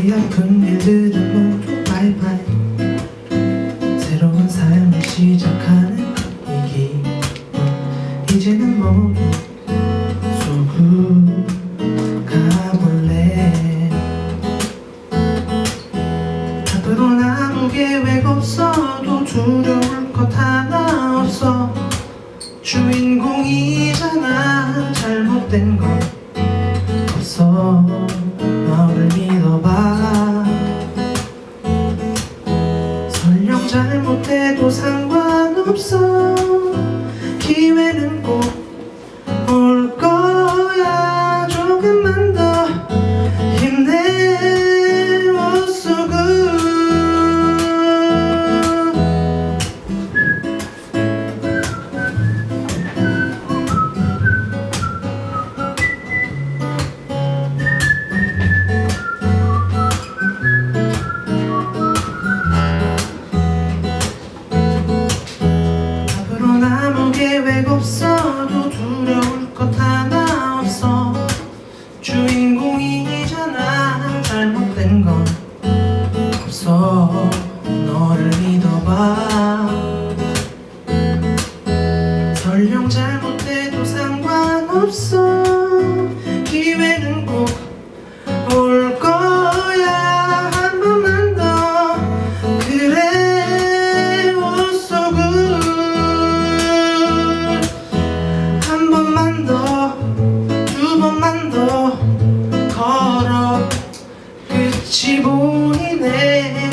머리 아픈 일들은 모두 바이바이. 새로운 삶을 시작하는 이 기분 이제는 모두 속으로 가볼래. 앞으로 남은 계획 없어도 두려울 것 하나 없어. 주인공이잖아. 잘못된 건 없어. 잘못해도 상관없어 계획 없어도 두려울 것 하나 없어. 주인공이잖아 잘못된 건 없어. 너를 믿어봐. 설령 잘못해도 상관없어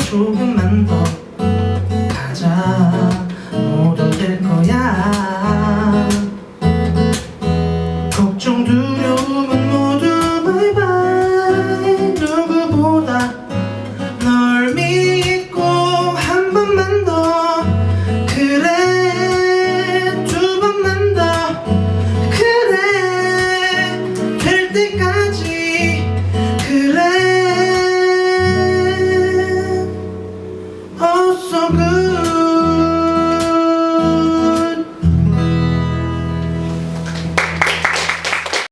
조금만 더